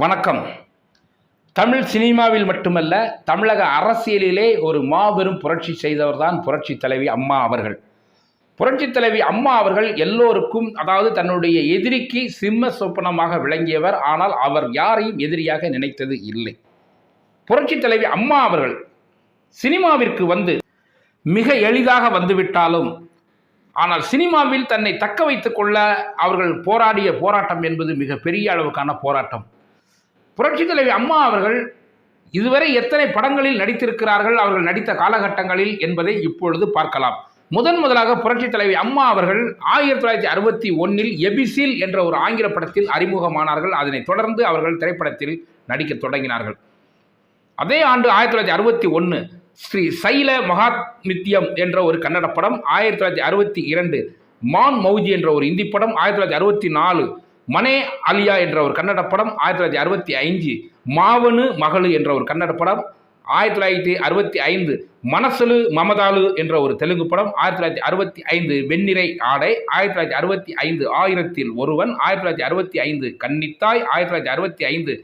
வணக்கம். தமிழ் சினிமாவில் மட்டுமல்ல தமிழக அரசியலிலே ஒரு மாபெரும் புரட்சி செய்தவர்தான் புரட்சி தலைவி அம்மா அவர்கள். புரட்சி தலைவி அம்மா அவர்கள் எல்லோருக்கும் அதாவது தன்னுடைய எதிரிக்கு சிம்ம சொப்பனமாக விளங்கியவர் ஆனால் அவர் யாரையும் எதிரியாக நினைத்தது இல்லை. புரட்சி தலைவி அம்மா அவர்கள் சினிமாவிற்கு வந்து மிக எளிதாக வந்துவிட்டாலும் ஆனால் சினிமாவில் தன்னை தக்க வைத்துக்கொள்ள அவர்கள் போராடிய போராட்டம் என்பது மிக பெரிய அளவுக்கான போராட்டம். புரட்சி தலைவி அம்மா அவர்கள் இதுவரை எத்தனை படங்களில் நடித்திருக்கிறார்கள் அவர்கள் நடித்த காலகட்டங்களில் என்பதை இப்பொழுது பார்க்கலாம். முதன் முதலாக புரட்சி தலைவி அம்மா அவர்கள் ஆயிரத்தி தொள்ளாயிரத்தி அறுபத்தி ஒன்னில் எபிசில் என்ற ஒரு ஆங்கில படத்தில் அறிமுகமானார்கள். அதனைத் தொடர்ந்து அவர்கள் திரைப்படத்தில் நடிக்கத் தொடங்கினார்கள். அதே ஆண்டு ஆயிரத்தி தொள்ளாயிரத்தி அறுபத்தி ஒன்று ஸ்ரீ சைல மகாத்மித்யம் என்ற ஒரு கன்னட படம் ஆயிரத்தி தொள்ளாயிரத்தி அறுபத்தி இரண்டு மான் மௌஜி என்ற ஒரு இந்தி படம் ஆயிரத்தி தொள்ளாயிரத்தி அறுபத்தி நாலு மனே அலியா என்ற ஒரு கன்னட படம் ஆயிரத்தி தொள்ளாயிரத்தி அறுபத்தி ஐந்து மாவனு மகளு என்ற ஒரு கன்னட படம் ஆயிரத்தி தொள்ளாயிரத்தி அறுபத்தி ஐந்து மனசலு மமதாலு என்ற ஒரு தெலுங்கு படம் ஆயிரத்தி தொள்ளாயிரத்தி அறுபத்தி ஐந்து வெண்ணிறை ஆடை ஆயிரத்தி தொள்ளாயிரத்தி அறுபத்தி ஐந்து ஆயிரத்தில் ஒருவன் ஆயிரத்தி தொள்ளாயிரத்தி அறுபத்தி ஐந்து கன்னித்தாய் ஆயிரத்தி தொள்ளாயிரத்தி அறுபத்தி ஐந்து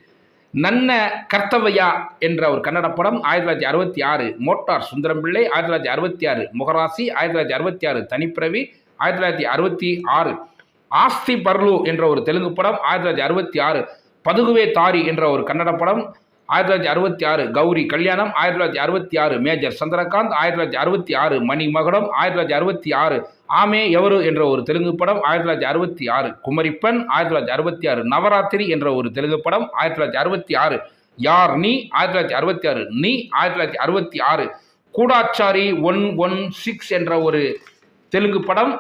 நன்ன கர்த்தவையா என்ற ஒரு கன்னட படம் ஆயிரத்தி தொள்ளாயிரத்தி அறுபத்தி ஆறு மோட்டார் சுந்தரம் பிள்ளை ஆயிரத்தி தொள்ளாயிரத்தி அறுபத்தி ஆறு முகராசி ஆயிரத்தி தொள்ளாயிரத்தி அறுபத்தி ஆறு தனிப்பிரவி ஆயிரத்தி தொள்ளாயிரத்தி அறுபத்தி ஆறு ஆஸ்தி பர்லு என்ற ஒரு தெலுங்கு படம் ஆயிரத்தி தொள்ளாயிரத்தி அறுபத்தி ஆறு பதுகுவே தாரி என்ற ஒரு கன்னட படம் ஆயிரத்தி தொள்ளாயிரத்தி அறுபத்தி ஆறு கௌரி கல்யாணம் ஆயிரத்தி தொள்ளாயிரத்தி அறுபத்தி ஆறு மேஜர் சந்திரகாந்த் ஆயிரத்தி தொள்ளாயிரத்தி அறுபத்தி ஆறு மணிமகுடம் ஆயிரத்தி தொள்ளாயிரத்தி அறுபத்தி ஆறு ஆமே எவரு என்ற ஒரு தெலுங்கு படம் ஆயிரத்தி தொள்ளாயிரத்தி அறுபத்தி ஆறு குமரிப்பன் ஆயிரத்தி தொள்ளாயிரத்தி அறுபத்தி ஆறு நவராத்திரி என்ற ஒரு தெலுங்கு படம் ஆயிரத்தி தொள்ளாயிரத்தி அறுபத்தி ஆறு யார் நீ ஆயிரத்தி தொள்ளாயிரத்தி அறுபத்தி ஆறு நீ ஆயிரத்தி தொள்ளாயிரத்தி அறுபத்தி ஆறு கூடாச்சாரி ஒன் ஒன் சிக்ஸ் என்ற ஒரு தெலுங்கு படம்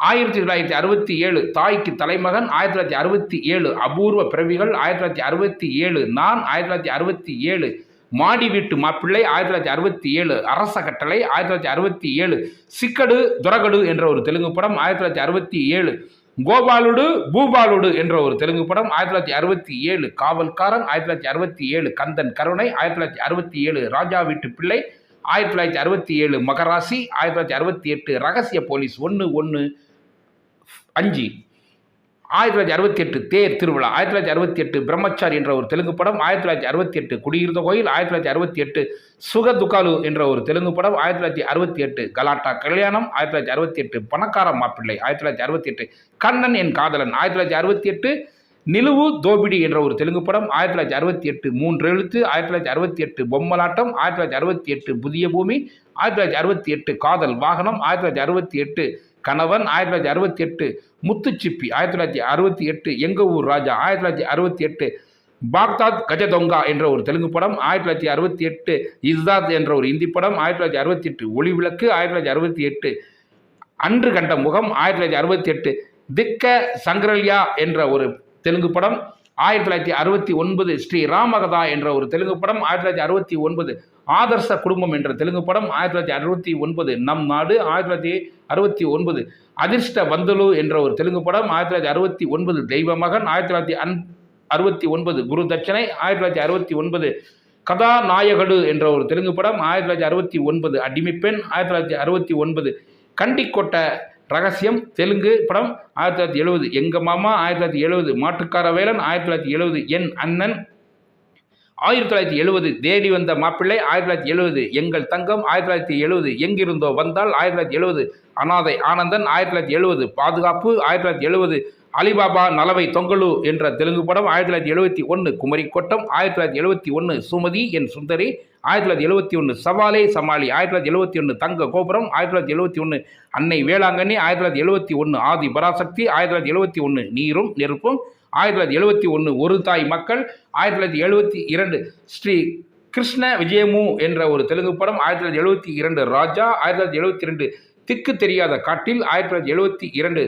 ஆயிரத்தி தொள்ளாயிரத்தி அறுபத்தி ஏழு தாய்க்கு தலைமகன் ஆயிரத்தி தொள்ளாயிரத்தி அறுபத்தி ஏழு அபூர்வ பிறவிகள் ஆயிரத்தி தொள்ளாயிரத்தி அறுபத்தி ஏழு நான் ஆயிரத்தி தொள்ளாயிரத்தி அறுபத்தி ஏழு மாடி வீட்டு மாப்பிள்ளை ஆயிரத்தி தொள்ளாயிரத்தி அறுபத்தி ஏழு அரச கட்டளை ஆயிரத்தி தொள்ளாயிரத்தி அறுபத்தி ஏழு சிக்கடு துரகடு என்ற ஒரு தெலுங்கு படம் ஆயிரத்தி தொள்ளாயிரத்தி அறுபத்தி ஏழு கோபாலுடு பூபாலுடு என்ற ஒரு தெலுங்கு படம் ஆயிரத்தி தொள்ளாயிரத்தி அறுபத்தி ஏழு காவல்காரன் ஆயிரத்தி தொள்ளாயிரத்தி அறுபத்தி ஏழு கந்தன் கருணை ஆயிரத்தி தொள்ளாயிரத்தி அறுபத்தி ஏழு ராஜா வீட்டு பிள்ளை ஆயிரத்தி தொள்ளாயிரத்தி அறுபத்தி ஏழு மகராசி ஆயிரத்தி தொள்ளாயிரத்தி அறுபத்தி எட்டு ரகசிய போலீஸ் ஒன்று ஒன்று அஞ்சு ஆயிரத்தி தொள்ளாயிரத்தி அறுபத்தி எட்டு தேர் திருவிழா ஆயிரத்தி தொள்ளாயிரத்தி அறுபத்தி எட்டு பிரம்மச்சாரி என்ற ஒரு தெலுங்கு படம் ஆயிரத்தி தொள்ளாயிரத்தி அறுபத்தி எட்டு குடியிருந்த கோயில் ஆயிரத்தி தொள்ளாயிரத்தி அறுபத்தி எட்டு சுக துக்காலு என்ற ஒரு தெலுங்கு படம் ஆயிரத்தி தொள்ளாயிரத்தி அறுபத்தி எட்டு கலாட்டா கல்யாணம் ஆயிரத்தி தொள்ளாயிரத்தி அறுபத்தி எட்டு பணக்கார மாப்பிள்ளை ஆயிரத்தி தொள்ளாயிரத்தி அறுபத்தி எட்டு கண்ணன் என் காதலன் ஆயிரத்தி தொள்ளாயிரத்தி அறுபத்தி எட்டு நிலுவு தோபிடி என்ற ஒரு தெலுங்கு படம் ஆயிரத்தி தொள்ளாயிரத்தி அறுபத்தி எட்டு மூன்று எழுத்து ஆயிரத்தி தொள்ளாயிரத்தி அறுபத்தி எட்டு பொம்மலாட்டம் ஆயிரத்தி தொள்ளாயிரத்தி அறுபத்தி எட்டு புதிய பூமி ஆயிரத்தி தொள்ளாயிரத்தி அறுபத்தி எட்டு காதல் வாகனம் ஆயிரத்தி தொள்ளாயிரத்தி அறுபத்தி எட்டு கணவன் ஆயிரத்தி தொள்ளாயிரத்தி அறுபத்தி எட்டு முத்துச்சிப்பி ஆயிரத்தி தொள்ளாயிரத்தி அறுபத்தி எட்டு எங்க ஊர் ராஜா ஆயிரத்தி தொள்ளாயிரத்தி அறுபத்தி எட்டு பாக்தாத் கஜதொங்கா என்ற ஒரு தெலுங்கு படம் ஆயிரத்தி தொள்ளாயிரத்தி அறுபத்தி எட்டு இஸ்தாத் என்ற ஒரு இந்தி படம் ஆயிரத்தி தொள்ளாயிரத்தி அறுபத்தி எட்டு ஒளி விளக்கு ஆயிரத்தி தொள்ளாயிரத்தி அறுபத்தி எட்டு அன்று கண்ட முகம் ஆயிரத்தி தொள்ளாயிரத்தி அறுபத்தி எட்டு திக்க சங்கரல்யா என்ற ஒரு தெலுங்கு படம் ஆயிரத்தி தொள்ளாயிரத்தி அறுபத்தி ஒன்பது ஸ்ரீ ராமகதா என்ற ஒரு தெலுங்கு படம் ஆயிரத்தி தொள்ளாயிரத்தி அறுபத்தி ஒன்பது ஆதர்ச குடும்பம் என்ற தெலுங்கு படம் ஆயிரத்தி தொள்ளாயிரத்தி அறுபத்தி ஒன்பது நம் நாடு ஆயிரத்தி தொள்ளாயிரத்தி அறுபத்தி ஒன்பது அதிர்ஷ்ட வந்தலு என்ற ஒரு தெலுங்கு படம் ஆயிரத்தி தொள்ளாயிரத்தி அறுபத்தி ஒன்பது தெய்வ மகன் ஆயிரத்தி தொள்ளாயிரத்தி அன் அறுபத்தி ஒன்பது குரு தட்சணை ஆயிரத்தி தொள்ளாயிரத்தி அறுபத்தி ஒன்பது கதாநாயகடு என்ற ஒரு தெலுங்கு படம் ஆயிரத்தி தொள்ளாயிரத்தி அறுபத்தி ஒன்பது அடிமைப்பெண் ஆயிரத்தி தொள்ளாயிரத்தி அறுபத்தி ஒன்பது கண்டிக்கொட்ட ரகசியம் தெலுங்கு படம் ஆயிரத்தி தொள்ளாயிரத்தி எழுபது எங்க மாமா ஆயிரத்தி தொள்ளாயிரத்தி எழுபது மாட்டுக்கார வேலன் ஆயிரத்தி தொள்ளாயிரத்தி எழுபது என் அண்ணன் ஆயிரத்தி தொள்ளாயிரத்தி எழுபது தேடி வந்த மாப்பிள்ளை ஆயிரத்தி தொள்ளாயிரத்தி எழுபது எங்கள் தங்கம் ஆயிரத்தி தொள்ளாயிரத்தி எழுபது எங்கிருந்தோ வந்தால் ஆயிரத்தி தொள்ளாயிரத்தி எழுபது அனாதை ஆனந்தன் ஆயிரத்தி தொள்ளாயிரத்தி எழுபது பாதுகாப்பு ஆயிரத்தி தொள்ளாயிரத்தி எழுபது அலிபாபா நலவை தொங்கலு என்ற தெலுங்கு படம் ஆயிரத்தி தொள்ளாயிரத்தி எழுபத்தி ஒன்று குமரிக்கோட்டம் ஆயிரத்தி தொள்ளாயிரத்தி எழுபத்தி ஒன்று சுமதி என் சுந்தரி ஆயிரத்தி தொள்ளாயிரத்தி எழுபத்தி ஒன்று சவாலே சமாளி ஆயிரத்தி தொள்ளாயிரத்தி எழுபத்தி ஒன்று தங்க கோபுரம் ஆயிரத்தி தொள்ளாயிரத்தி எழுபத்தி ஒன்று அன்னை வேளாங்கண்ணி ஆயிரத்தி தொள்ளாயிரத்தி எழுபத்தி ஒன்று ஆதி பராசக்தி ஆயிரத்தி தொள்ளாயிரத்தி எழுபத்தி ஒன்று நீரும் நெருப்பும் ஆயிரத்தி தொள்ளாயிரத்தி எழுபத்தி ஒன்று ஒரு தாய் மக்கள் ஆயிரத்தி தொள்ளாயிரத்தி எழுபத்தி இரண்டு ஸ்ரீ கிருஷ்ண விஜயமு என்ற ஒரு தெலுங்கு படம் ஆயிரத்தி தொள்ளாயிரத்தி எழுபத்தி இரண்டு ராஜா ஆயிரத்தி தொள்ளாயிரத்தி எழுபத்தி ரெண்டு திக்கு தெரியாத காட்டில் ஆயிரத்தி தொள்ளாயிரத்தி எழுபத்தி இரண்டு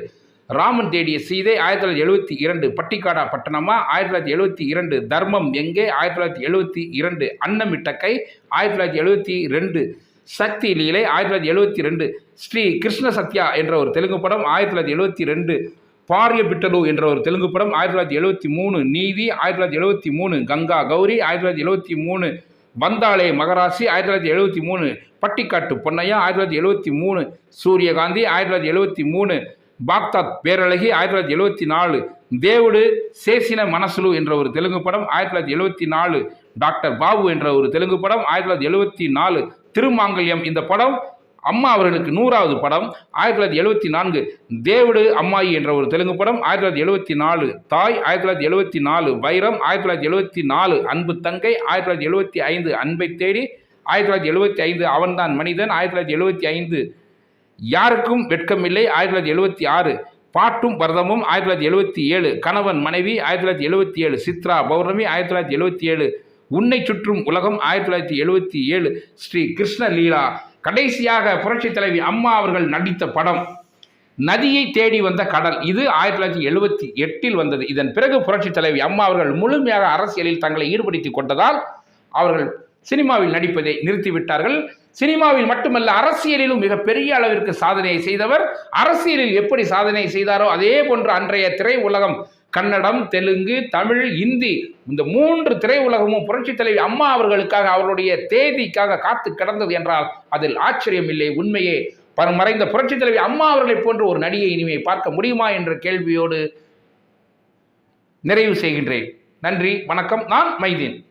ராமன் தேடிய சீதை ஆயிரத்தி தொள்ளாயிரத்தி எழுபத்தி இரண்டு பட்டிக்காடா பட்டணமா ஆயிரத்தி தொள்ளாயிரத்தி எழுபத்தி இரண்டு தர்மம் எங்கே ஆயிரத்தி தொள்ளாயிரத்தி எழுபத்தி இரண்டு அன்னமிட்டக்கை ஆயிரத்தி தொள்ளாயிரத்தி எழுபத்தி ரெண்டு சக்தி லீலை ஆயிரத்தி தொள்ளாயிரத்தி எழுபத்தி ரெண்டு ஸ்ரீ கிருஷ்ண சத்யா என்ற ஒரு தெலுங்கு படம் ஆயிரத்தி தொள்ளாயிரத்தி எழுபத்தி ரெண்டு பாரிய பிட்டலு என்ற ஒரு தெலுங்கு படம் ஆயிரத்தி தொள்ளாயிரத்தி எழுபத்தி மூணு நீதி ஆயிரத்தி தொள்ளாயிரத்தி எழுபத்தி மூணு கங்கா கௌரி ஆயிரத்தி தொள்ளாயிரத்தி எழுபத்தி மூணு வந்தாளே மகராசி ஆயிரத்தி தொள்ளாயிரத்தி எழுபத்தி மூணு பட்டிக்காட்டு பொன்னையா ஆயிரத்தி தொள்ளாயிரத்தி எழுபத்தி மூணு சூரியகாந்தி ஆயிரத்தி தொள்ளாயிரத்தி எழுபத்தி மூணு பாக்தாத் பேரழகி ஆயிரத்தி தொள்ளாயிரத்தி எழுபத்தி நாலு தேவுடு சேசின மனசுலு என்ற ஒரு தெலுங்கு படம் ஆயிரத்தி தொள்ளாயிரத்தி எழுபத்தி நாலு டாக்டர் பாபு என்ற ஒரு தெலுங்கு படம் ஆயிரத்தி தொள்ளாயிரத்தி எழுபத்தி நாலு திருமாங்கல்யம் இந்த படம் அம்மா அவர்களுக்கு நூறாவது படம் ஆயிரத்தி தொள்ளாயிரத்தி எழுபத்தி நான்கு தேவுடு அம்மாயி என்ற ஒரு தெலுங்கு படம் ஆயிரத்தி தொள்ளாயிரத்தி எழுபத்தி நாலு தாய் ஆயிரத்தி தொள்ளாயிரத்தி எழுபத்தி நாலு வைரம் ஆயிரத்தி தொள்ளாயிரத்தி எழுபத்தி நாலு அன்பு தங்கை ஆயிரத்தி தொள்ளாயிரத்தி எழுபத்தி ஐந்து அன்பை தேடி ஆயிரத்தி தொள்ளாயிரத்தி எழுபத்தி ஐந்து அவன்தான் மனிதன் ஆயிரத்தி தொள்ளாயிரத்தி எழுபத்தி ஐந்து யாருக்கும் வெட்கமில்லை. ஆயிரத்தி தொள்ளாயிரத்தி எழுபத்தி ஆறு பாட்டும் பரதமும் ஆயிரத்தி தொள்ளாயிரத்தி எழுபத்தி ஏழு கணவன் மனைவி ஆயிரத்தி தொள்ளாயிரத்தி எழுபத்தி ஏழு சித்ரா பௌர்ணமி ஆயிரத்தி தொள்ளாயிரத்தி எழுபத்தி ஏழு உன்னை சுற்றும் உலகம் ஆயிரத்தி தொள்ளாயிரத்தி எழுபத்தி ஏழு ஸ்ரீ கிருஷ்ண லீலா கடைசியாக புரட்சி தலைவி அம்மா அவர்கள் நடித்த படம் நதியை தேடி வந்த கடல். இது ஆயிரத்தி தொள்ளாயிரத்தி எழுபத்தி எட்டில் வந்தது. இதன் பிறகு புரட்சித் தலைவி அம்மா அவர்கள் முழுமையாக அரசியலில் தங்களை ஈடுபடுத்திக் கொண்டதால் அவர்கள் சினிமாவில் நடிப்பதை நிறுத்திவிட்டார்கள். சினிமாவில் மட்டுமல்ல அரசியலிலும் மிக பெரிய அளவிற்கு சாதனையை செய்தவர். அரசியலில் எப்படி சாதனை செய்தாரோ அதே போன்று அன்றைய திரை உலகம் கன்னடம் தெலுங்கு தமிழ் இந்தி இந்த மூன்று திரையுலகமும் புரட்சித் தலைவி அம்மா அவர்களுக்காக அவருடைய தேதிக்காக காத்து கிடந்தது என்றால் அதில் ஆச்சரியம் இல்லை உண்மையே. மறைந்த புரட்சி தலைவி அம்மா அவர்களைப் போன்ற ஒரு நடிகை இனிமே பார்க்க முடியுமா என்ற கேள்வியோடு நிறைவு செய்கின்றேன். நன்றி வணக்கம். நான் மைதீன்.